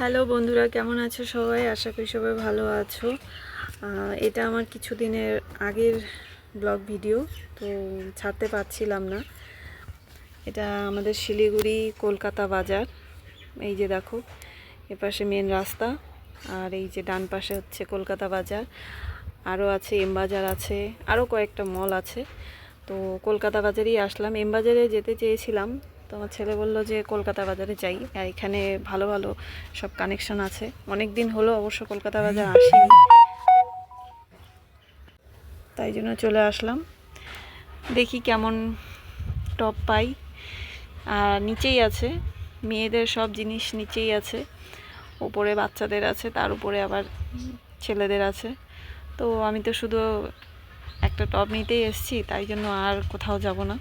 Hello বন্ধুরা, কেমন আছো সবাই? আশা করি সবাই ভালো আছো। এটা আমার কিছুদিনের আগের ব্লগ ভিডিও, তো ছাড়তে পারছিলাম না। এটা আমাদের শিলিগুড়ি কলকাতা বাজার। এই যে দেখো, এপাশে মেন রাস্তা, আর এই যে ডান পাশে হচ্ছে কলকাতা বাজার। আরও আছে এম বাজার আছে আরও কয়েকটা মল আছে। তো কলকাতা বাজারেই আসলাম। এম বাজারে যেতে চেয়েছিলাম তো আমার ছেলে বলল যে, কলকাতা বাজারে যাই। আর এখানে ভালো ভালো সব কানেকশন আছে। অনেক দিন হলো অবশ্য কলকাতা বাজার আসিনি। তাই জন্য চলে আসলাম। দেখি কেমন টপ পাই। আর নিচেই আছে। মেয়েদের সব জিনিস নিচেই আছে। ওপরে বাচ্চাদের আছে, তার উপরে আবার ছেলেদের আছে। তো আমি তো শুধু একটা টপ নিতেই এসেছি, তাই জন্য আর কোথাও যাব না।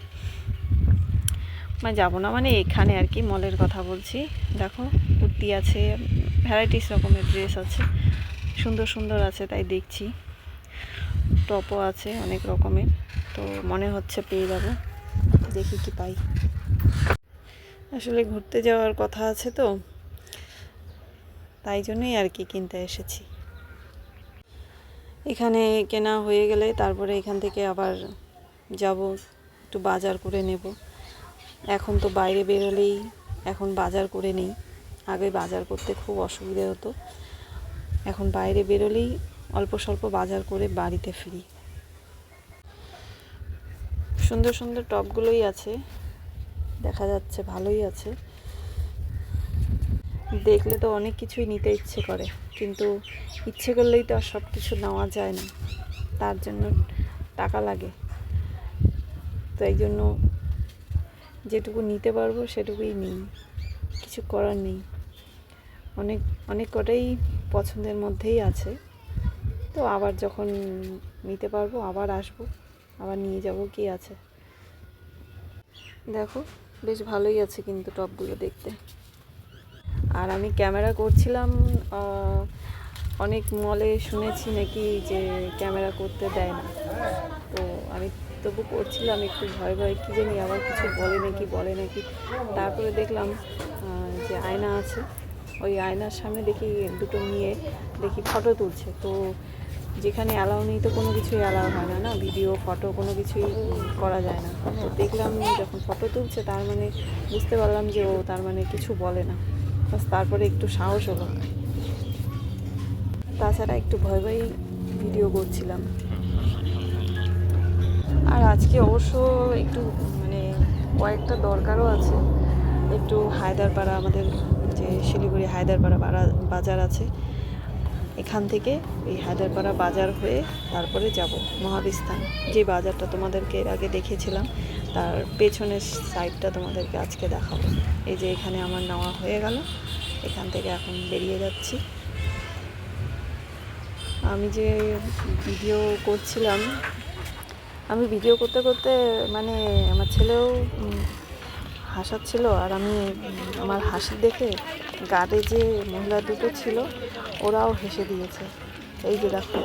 মানে যাব না মানে এখানে আর কি মলের কথা বলছি। দেখো, কুর্তি আছে ভ্যারাইটিস রকমের ড্রেস আছে, সুন্দর সুন্দর আছে তাই দেখছি। টপও আছে অনেক রকমের, তো মনে হচ্ছে পেয়ে যাব। দেখি কি পাই। আসলে ঘুরতে যাওয়ার কথা আছে তো, তাই জন্যই আর কি কিনতে এসেছি। এখানে কেনা হয়ে গেলে তারপরে এখান থেকে আবার যাব, একটু বাজার করে নেব। এখন তো বাইরে বেরোলেই এখন বাজার করে নেই। আগে বাজার করতে খুব অসুবিধে হতো। এখন বাইরে বেরোলেই অল্প স্বল্প বাজার করে বাড়িতে ফিরি। সুন্দর সুন্দর টপগুলোই আছে। দেখা যাচ্ছে ভালোই আছে। দেখলে তো অনেক কিছুই নিতে ইচ্ছে করে, কিন্তু ইচ্ছে করলেই তো আর সব কিছু নেওয়া যায় না। তার জন্য টাকা লাগে। তো এই জন্য যেটুকু নিতে পারব সেটুকুই নিই। কিছু করার নেই। অনেক অনেক কটাই পছন্দের মধ্যেই আছে। তো আবার যখন নিতে পারব আবার আসব, আবার নিয়ে যাব কি আছে। দেখো, বেশ ভালোই আছে কিন্তু টপগুলো দেখতে। আর আমি ক্যামেরা করছিলাম অনেক মলে শুনেছি নাকি যে ক্যামেরা করতে দেয় না। তো আমি তবু করছিলাম, একটু ভয় ভয়, কী জানি আবার কিছু বলে নাকি বলে নাকি। তারপরে দেখলাম যে আয়না আছে, ওই আয়নার সামনে দেখি দুটো নিয়ে দেখি ফটো তুলছে। তো যেখানে অ্যালাউ নেই তো কোনো কিছুই অ্যালাউ হয় না না? ভিডিও ফটো কোনো কিছুই করা যায় না। তো দেখলাম যখন ফটো তুলছে, তার মানে বুঝতে পারলাম যে ও তার মানে কিছু বলে না। বাস তারপরে একটু সাহস হলো। তাছাড়া একটু ভয় ভয় ভিডিও করছিলাম। আর আজকে অবশ্য একটু মানে কয়েকটা দরকারও আছে। একটু হায়দারপাড়া, আমাদের যে শিলিগুড়ি হায়দারপাড়া বাজার আছে, এখান থেকে এই হায়দারপাড়া বাজার হয়ে তারপরে যাব মহাবিস্তান। যে বাজারটা তোমাদেরকে এর আগে দেখেছিলাম, তার পেছনের সাইডটা তোমাদেরকে আজকে দেখাবো। এই যে এখানে আমার নেওয়া হয়ে গেল, এখান থেকে এখন বেরিয়ে যাচ্ছি। আমি যে ভিডিও করছিলাম আমি ভিডিও করতে করতে মানে আমার ছেলেও হাসাচ্ছিল, আর আমি আমার হাসি দেখে গাড়ে যে মহিলা দুটো ছিল, ওরাও হেসে দিয়েছে। এই যে দেখো,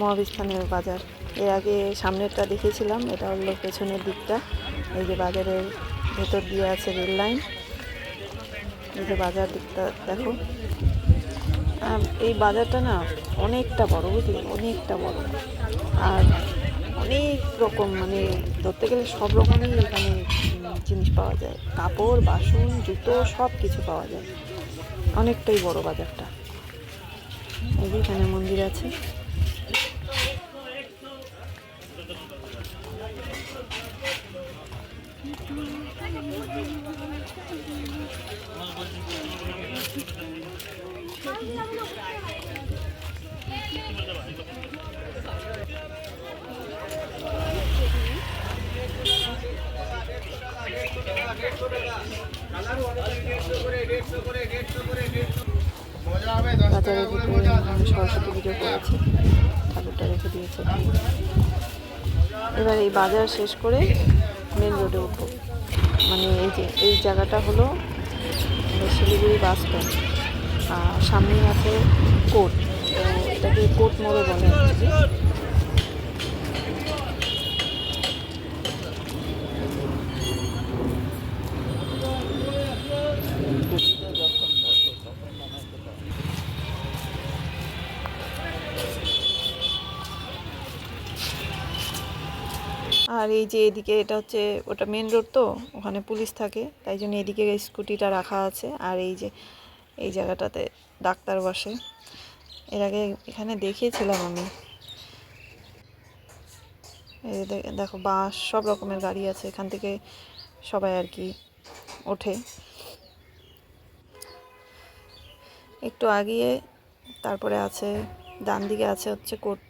মহাবিস্থানের বাজার। এর আগে সামনেরটা দেখেছিলাম এটা হলো পেছনের দিকটা। এই যে বাজারের ভেতর দিয়ে আছে রেল লাইন। এই যে বাজার দিকটা, দেখো। এই বাজারটা না অনেকটা বড়, বুঝলি? অনেকটা বড়। আর রকম মানে ধরতে গেলে সব রকমই এখানে জিনিস পাওয়া যায়। কাপড়, বাসন, জুতো, সব কিছু পাওয়া যায়। অনেকটাই বড় বাজারটা। এখানে মন্দির আছে। সরস্বতী পুজো করেছি। ঠাকুরটা রেখে দিয়েছে। এবার এই বাজার শেষ করে মেন রোডে উঠবো। মানে এই যে, এই জায়গাটা হলো শিলিগুড়ি বাস স্ট্যান্ড আর সামনে আছে কোর্ট। তো এটাকে কোর্ট মোড়ে বলে আর এই যে এদিকে এটা হচ্ছে, ওটা মেন রোড তো, ওখানে পুলিশ থাকে, তাই জন্য এদিকে স্কুটিটা রাখা আছে। আর এই যে, এই জায়গাটাতে ডাক্তার বসে। এর আগে এখানে দেখিয়েছিলাম আমি। এই দেখো, বাস, সব রকমের গাড়ি আছে। এখান থেকে সবাই আর কি ওঠে। একটু আগিয়ে, তারপরে আছে ডান দিকে আছে হচ্ছে কোর্ট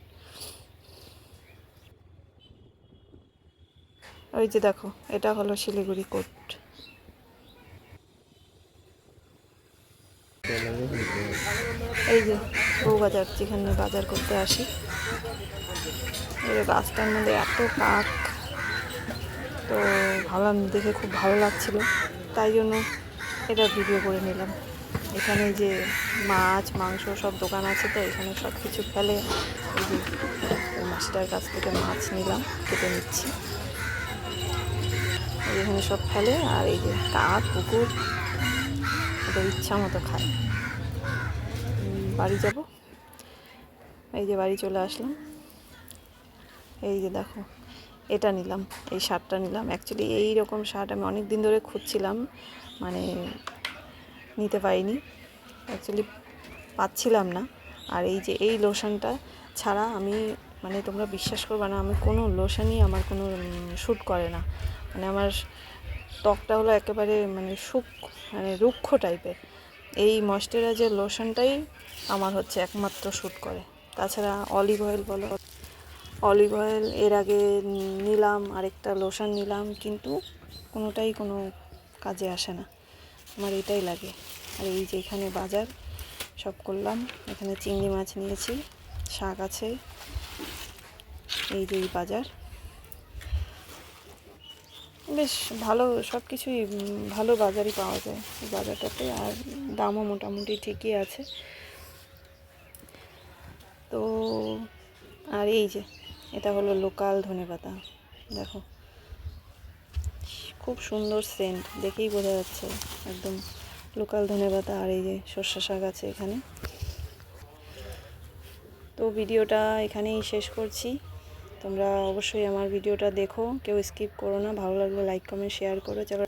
ওই যে দেখো, এটা হলো শিলিগুড়ি কোর্ট এই যে বউ বাজার যেখানে বাজার করতে আসি। রাস্তার মধ্যে এত কাক। তো ভাবলাম দেখে খুব ভালো লাগছিল। তাই জন্য এটা ভিডিও করে নিলাম। এখানে যে মাছ, মাংস সব দোকান আছে তো, এখানে সব কিছু ফেলে মাছটার কাছ থেকে মাছ নিলাম, কেটে নিচ্ছি। এখানে সব ফেলে, আর এই যে কাক, কুকুর, ওদের ইচ্ছা মতো খায়। বাড়ি যাব। এই যে বাড়ি চলে আসলাম। এই যে দেখো, এটা নিলাম, এই শার্টটা নিলাম। অ্যাকচুয়ালি এই রকম শার্ট আমি অনেক দিন ধরে খুঁজছিলাম মানে নিতে পারিনি। অ্যাকচুয়ালি পাচ্ছিলাম না। আর এই যে এই লোশনটা ছাড়া আমি মানে তোমরা বিশ্বাস করবে না, আমি কোনো লোশনই আমার কোনো শ্যুট করে না। মানে আমার ত্বকটা হলো একেবারে মানে শুক মানে রুক্ষ টাইপের এই ময়শ্চারাইজার লোশনটাই আমার হচ্ছে একমাত্র শ্যুট করে। তাছাড়া অলিভ অয়েল বলো অলিভ অয়েল এর আগে নিলাম, আরেকটা লোশন নিলাম, কিন্তু কোনোটাই কোনো কাজে আসে না। আমার এটাই লাগে। আর এই যে এখানে বাজার, সব করলাম। এখানে চিংড়ি মাছ নিয়েছি, শাক আছে। এই যে এই বাজার। বেশ ভালো সব কিছুই ভালো বাজারই পাওয়া যায় এই বাজারটাতে, আর দামও মোটামুটি ঠিকই আছে। তো, আর এই যে, এটা হলো লোকাল ধনেপাতা, দেখো। খুব সুন্দর সেন্ট দেখেই বোঝা যাচ্ছে, একদম লোকাল ধনেপাতা আর এই যে সর্ষে শাক আছে এখানে। তো ভিডিওটা এখানেই শেষ করছি। তোমরা অবশ্যই আমার ভিডিওটা দেখো। কেউ স্কিপ করো না। ভালো লাগলে লাইক কমেন্ট শেয়ার করো। চলো।